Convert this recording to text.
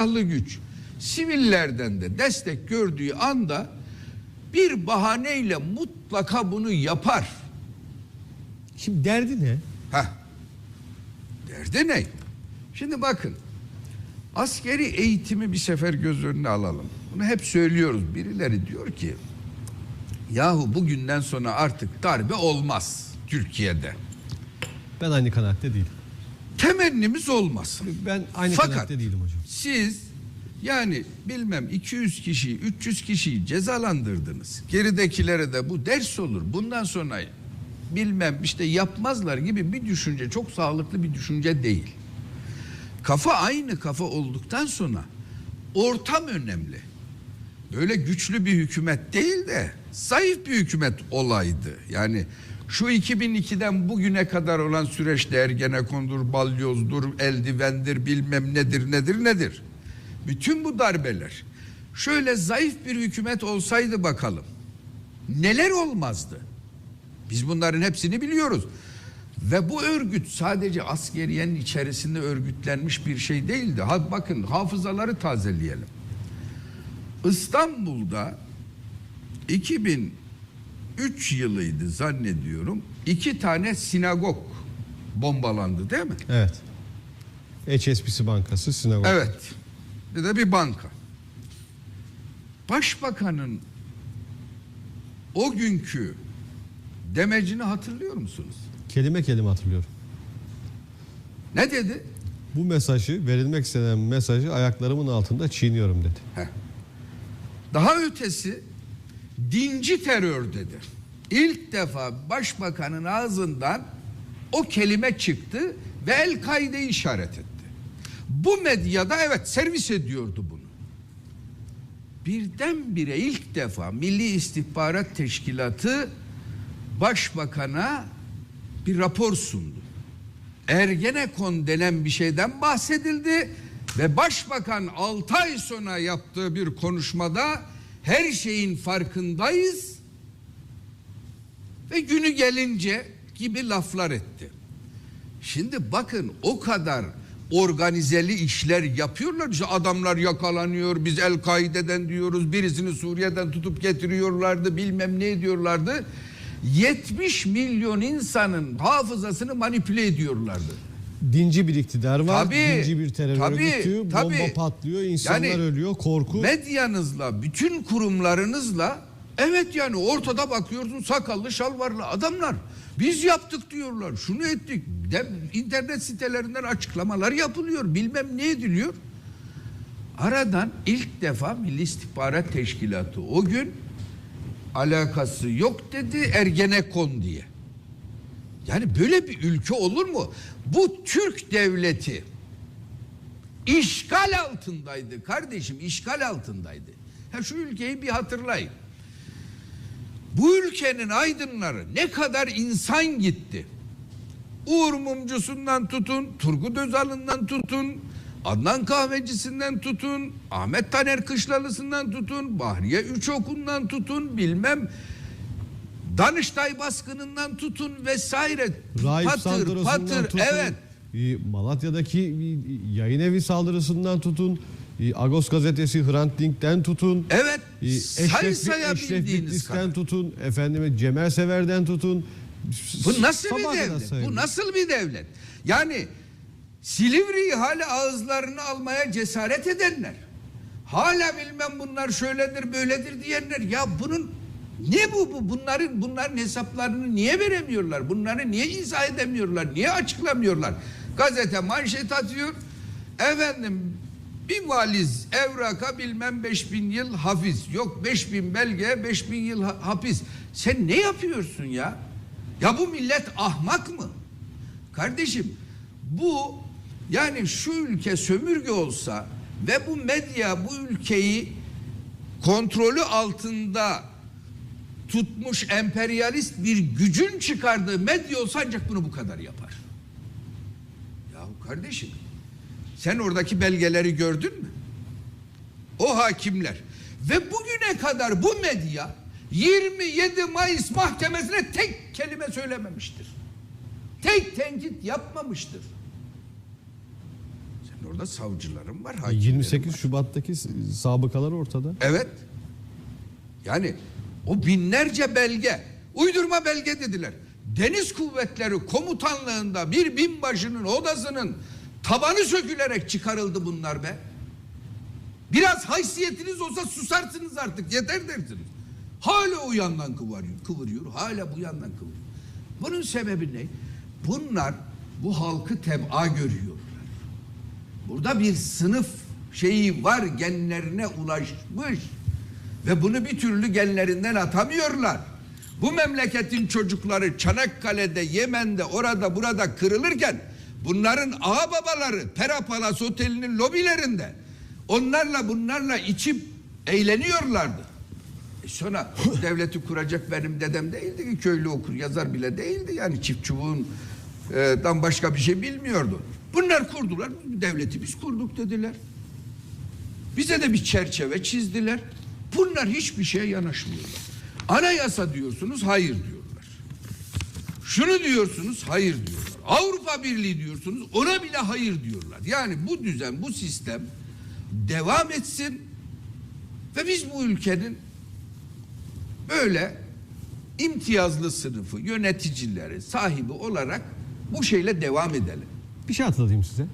silahlı güç sivillerden de destek gördüğü anda bir bahaneyle mutlaka bunu yapar. Şimdi derdi ne? Heh. Derdi ne? Şimdi bakın. Askeri eğitimi bir sefer göz önüne alalım. Bunu hep söylüyoruz. Birileri diyor ki yahu bugünden sonra artık darbe olmaz Türkiye'de. Ben aynı kanaatte değilim. Temennimiz olmasın. Ben aynı Fakat değilim hocam. siz yani bilmem 200 kişiyi 300 kişiyi cezalandırdınız. Geridekilere de bu ders olur. Bundan sonra bilmem işte yapmazlar gibi bir düşünce çok sağlıklı bir düşünce değil. Kafa aynı kafa olduktan sonra ortam önemli. Böyle güçlü bir hükümet değil de zayıf bir hükümet olaydı. Yani şu 2002'den bugüne kadar olan süreçte Ergenekon'dur, balyozdur, eldivendir, bilmem nedir, nedir, nedir. Bütün bu darbeler şöyle zayıf bir hükümet olsaydı bakalım neler olmazdı? Biz bunların hepsini biliyoruz. Ve bu örgüt sadece askeriyenin içerisinde örgütlenmiş bir şey değildi. Ha, bakın hafızaları tazeleyelim. İstanbul'da 2003 yılıydı zannediyorum. iki tane sinagog bombalandı değil mi? Evet. HSBC Bankası sinagog. Evet. Bir de bir banka. Başbakanın o günkü demecini hatırlıyor musunuz? Kelime kelime hatırlıyorum. Ne dedi? Bu mesajı, verilmek istenen mesajı ayaklarımın altında çiğniyorum dedi. Heh. Daha ötesi dinci terör dedi. İlk defa başbakanın ağzından o kelime çıktı ve El-Kaide işaret etti. Bu medyada evet servis ediyordu bunu. Birdenbire ilk defa Milli İstihbarat Teşkilatı başbakana bir rapor sundu. Ergenekon denen bir şeyden bahsedildi ve başbakan 6 ay sonra yaptığı bir konuşmada her şeyin farkındayız ve günü gelince gibi laflar etti. Şimdi bakın o kadar organizeli işler yapıyorlar. İşte adamlar yakalanıyor. Biz El-Kaide'den diyoruz. Birisini Suriye'den tutup getiriyorlardı. Bilmem ne ediyorlardı. 70 milyon insanın hafızasını manipüle ediyorlardı. Dinci bir iktidar var, Tabii, dinci bir terör tabii, örgütü, bomba tabii. patlıyor, insanlar Yani ölüyor, korku. Medyanızla, bütün kurumlarınızla evet yani ortada bakıyorsun sakallı şalvarlı adamlar. Biz yaptık diyorlar. Şunu ettik. De, internet sitelerinden açıklamalar yapılıyor. Bilmem ne ediliyor. Aradan ilk defa Milli İstihbarat Teşkilatı o gün alakası yok dedi Ergenekon diye. Yani böyle bir ülke olur mu? Bu Türk devleti işgal altındaydı kardeşim işgal altındaydı. Ha şu ülkeyi bir hatırlayın. Bu ülkenin aydınları ne kadar insan gitti. Uğur Mumcusu'ndan tutun, Turgut Özal'ından tutun, Adnan Kahvecisi'nden tutun, Ahmet Taner Kışlalısı'ndan tutun, Bahriye Üçokun'dan tutun, bilmem Danıştay baskınından tutun vesaire. Raip patır patır tutun. evet. e, Malatya'daki e, yayın evi saldırısından tutun. e, Agos gazetesi Hrant Dink'ten tutun. Evet. e, Say Eşref, Eşref Bitlis'ten tutun. Efendime Cemal Sever'den tutun. Bu nasıl Sabaha bir devlet? Bu nasıl bir devlet? Yani Silivri'yi hala ağızlarını almaya cesaret edenler. Hala bilmem bunlar şöyledir böyledir diyenler. Ya bunun ne bu bu? Bunların bunların hesaplarını niye veremiyorlar? Bunları niye izah edemiyorlar? Niye açıklamıyorlar? Gazete manşet atıyor. Efendim bir valiz evraka bilmem 5000 yıl hafiz. Yok 5000 belge 5000 yıl ha- hapis. Sen ne yapıyorsun ya? Ya bu millet ahmak mı? Kardeşim bu yani şu ülke sömürge olsa ve bu medya bu ülkeyi kontrolü altında tutmuş emperyalist bir gücün çıkardığı medya olsa ancak bunu bu kadar yapar. Ya kardeşim sen oradaki belgeleri gördün mü? O hakimler ve bugüne kadar bu medya 27 Mayıs mahkemesine tek kelime söylememiştir. Tek tenkit yapmamıştır. Sen orada savcılarım var. hakimlerim 28 var. Şubat'taki sabıkalar ortada. Evet. Yani o binlerce belge, uydurma belge dediler. Deniz Kuvvetleri Komutanlığında bir binbaşının odasının tabanı sökülerek çıkarıldı bunlar be. Biraz haysiyetiniz olsa susarsınız artık yeter dersiniz. Hala o yandan kıvırıyor, kıvırıyor, hala bu yandan kıvırıyor. Bunun sebebi ne? Bunlar bu halkı tebaa görüyorlar. Burada bir sınıf şeyi var genlerine ulaşmış ve bunu bir türlü genlerinden atamıyorlar. Bu memleketin çocukları Çanakkale'de, Yemen'de, orada burada kırılırken bunların ağa babaları Pera Palas Oteli'nin lobilerinde onlarla bunlarla içip eğleniyorlardı. E sonra devleti kuracak benim dedem değildi ki köylü okur yazar bile değildi yani çift çubuğun e, dan başka bir şey bilmiyordu. Bunlar kurdular devleti biz kurduk dediler. Bize de bir çerçeve çizdiler. Bunlar hiçbir şeye yanaşmıyorlar. Anayasa diyorsunuz hayır diyorlar. Şunu diyorsunuz hayır diyorlar. Avrupa Birliği diyorsunuz ona bile hayır diyorlar. Yani bu düzen bu sistem devam etsin ve biz bu ülkenin böyle imtiyazlı sınıfı, yöneticileri, sahibi olarak bu şeyle devam edelim. Bir şey hatırlatayım size.